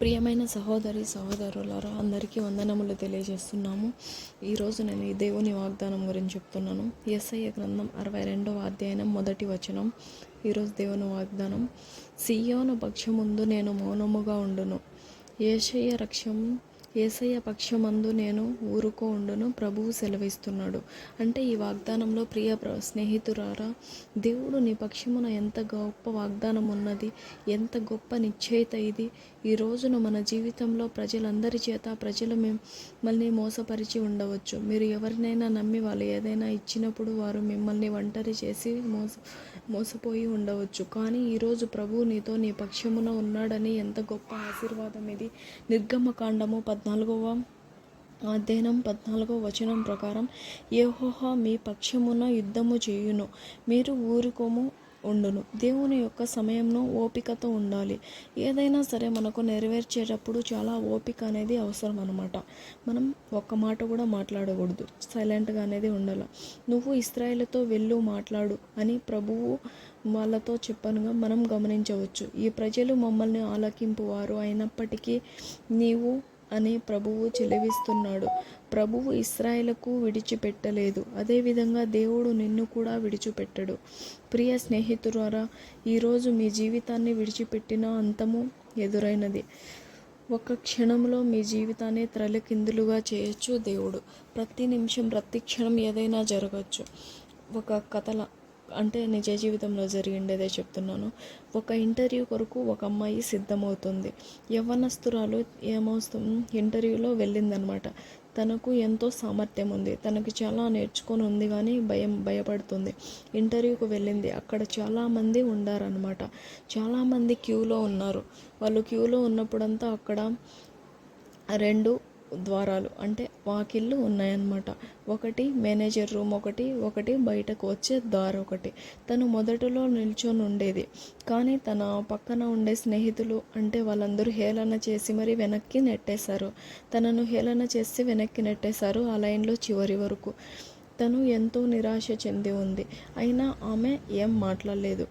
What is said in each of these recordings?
ప్రియమైన సహోదరి సహోదరులారా అందరికీ వందనములు తెలియజేస్తున్నాము. ఈరోజు నేను ఈ దేవుని వాగ్దానం గురించి చెప్తున్నాను. ఎస్ఐ గ్రంథం అరవై రెండవ అధ్యయనం మొదటి వచనం. ఈరోజు దేవుని వాగ్దానం సియోను పక్షముందు నేను మౌనముగా ఉండును. ఏషయ్య రక్షం ఏసయ్య పక్షమందు నేను ఊరుకో ఉండును ప్రభువు సెలవిస్తున్నాడు. అంటే ఈ వాగ్దానంలో ప్రియ ప్ర స్నేహితురారా దేవుడు నీ పక్షమున ఎంత గొప్ప వాగ్దానం ఉన్నది ఎంత గొప్ప నిశ్చయిత ఇది. ఈ రోజున మన జీవితంలో ప్రజలందరి చేత ప్రజలు మిమ్మల్ని మోసపరిచి ఉండవచ్చు. మీరు ఎవరినైనా నమ్మి వాళ్ళు ఏదైనా ఇచ్చినప్పుడు వారు మిమ్మల్ని ఒంటరి చేసి మోస మోసపోయి ఉండవచ్చు. కానీ ఈరోజు ప్రభువు నీతో నీ పక్షమున ఉన్నాడని ఎంత గొప్ప ఆశీర్వాదం ఇది. నిర్గమకాండము పద్నాలుగవ అధ్యయనం పద్నాలుగో వచనం ప్రకారం యెహోవా మీ పక్షమున యుద్ధము చేయును. మీరు ఊరుకోము ఉండును. దేవుని యొక్క సమయంలో ఓపికతో ఉండాలి. ఏదైనా సరే మనకు నెరవేర్చేటప్పుడు చాలా ఓపిక అనేది అవసరం అనమాట మనం ఒక్క మాట కూడా మాట్లాడకూడదు. సైలెంట్గా అనేది ఉండాలి. నువ్వు ఇస్రాయేల్తో వెళ్ళు మాట్లాడు అని ప్రభువు వాళ్ళతో చెప్పనుగా మనం గమనించవచ్చు. ఈ ప్రజలు మమ్మల్ని ఆలకింపు వారు అయినప్పటికీ నీవు అని ప్రభువు చెలవిస్తున్నాడు. ప్రభువు ఇస్రాయలకు విడిచిపెట్టలేదు. అదేవిధంగా దేవుడు నిన్ను కూడా విడిచిపెట్టడు. ప్రియ స్నేహితురారా ఈరోజు మీ జీవితాన్ని విడిచిపెట్టిన అంతము ఎదురైనది. ఒక క్షణంలో మీ జీవితాన్ని త్రలకిందులుగా చేయొచ్చు దేవుడు. ప్రతి నిమిషం ప్రతి క్షణం ఏదైనా జరగచ్చు. ఒక కథల అంటే నిజ జీవితంలో జరిగిండేదే చెప్తున్నాను. ఒక ఇంటర్వ్యూ కొరకు ఒక అమ్మాయి సిద్ధమవుతుంది. యవ్వనస్తురాలు ఏమవుతుంది ఇంటర్వ్యూలో వెళ్ళిందనమాట. తనకు ఎంతో సామర్థ్యం ఉంది తనకు చాలా నేర్చుకొని ఉంది కానీ భయం భయపడుతుంది. ఇంటర్వ్యూకి వెళ్ళింది. అక్కడ చాలామంది ఉండారనమాట. చాలామంది క్యూలో ఉన్నారు. వాళ్ళు క్యూలో ఉన్నప్పుడంతా అక్కడ రెండు ద్వారాలు. అంటే వాకిళ్ళు ఉన్నాయన్నమాట. ఒకటి మేనేజర్ రూమ్ ఒకటి ఒకటి బయటకు వచ్చే దారి ఒకటి. తను మొదటిలో నిల్చొని ఉండేది. కానీ తన పక్కన ఉండే స్నేహితులు అంటే వాళ్ళందరూ హేళన చేసి మరి వెనక్కి నెట్టేశారు. తనను హేళన చేసి వెనక్కి నెట్టేశారు ఆ లైన్లో చివరి వరకు. తను ఎంతో నిరాశ చెంది ఉంది. అయినా ఆమె ఏం మాట్లాడలేదు.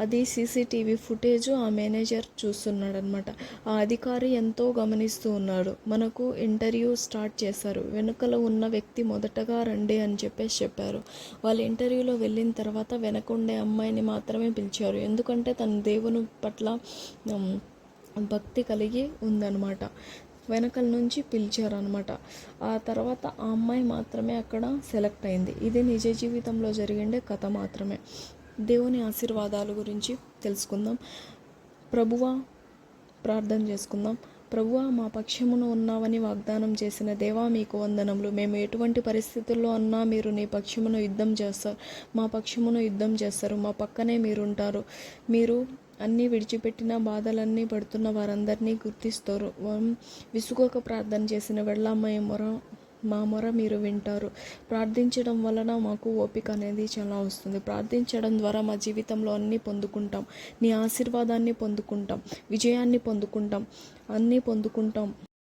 అది సీసీటీవీ ఫుటేజ్ ఆ మేనేజర్ చూస్తున్నాడనమాట ఆ అధికారి ఎంతో గమనిస్తూ ఉన్నాడు. మనకు ఇంటర్వ్యూ స్టార్ట్ చేశారు. వెనుకల ఉన్న వ్యక్తి మొదటగా రండి అని చెప్పేసి చెప్పారు. వాళ్ళు ఇంటర్వ్యూలో వెళ్ళిన తర్వాత వెనకుండే అమ్మాయిని మాత్రమే పిలిచారు. ఎందుకంటే తన దేవుని పట్ల భక్తి కలిగి ఉందన్నమాట. వెనకల నుంచి పిలిచారనమాట ఆ తర్వాత ఆ అమ్మాయి మాత్రమే అక్కడ సెలెక్ట్ అయింది. ఇది నిజ జీవితంలో జరిగిండే కథ మాత్రమే. దేవుని ఆశీర్వాదాల గురించి తెలుసుకుందాం. ప్రభువ ప్రార్థన చేసుకుందాం. ప్రభువ మా పక్షమును ఉన్నావని వాగ్దానం చేసిన దేవా మీకు వందనములు. మేము ఎటువంటి పరిస్థితుల్లో అన్నా మీరు నీ పక్షమును యుద్ధం చేస్తారు. మా పక్షమును యుద్ధం చేస్తారు. మా పక్కనే మీరుంటారు. మీరు అన్నీ విడిచిపెట్టిన బాధలన్నీ పడుతున్న వారందరినీ గుర్తిస్తారు. విసుగక ప్రార్థన చేసిన వెళ్ళ మొర మా మొర మీరు వింటారు. ప్రార్థించడం వలన మాకు ఓపిక అనేది చాలా వస్తుంది. ప్రార్థించడం ద్వారా మా జీవితంలో అన్నీ పొందుకుంటాం. నీ ఆశీర్వాదాన్ని పొందుకుంటాం. విజయాన్ని పొందుకుంటాం. అన్నీ పొందుకుంటాం.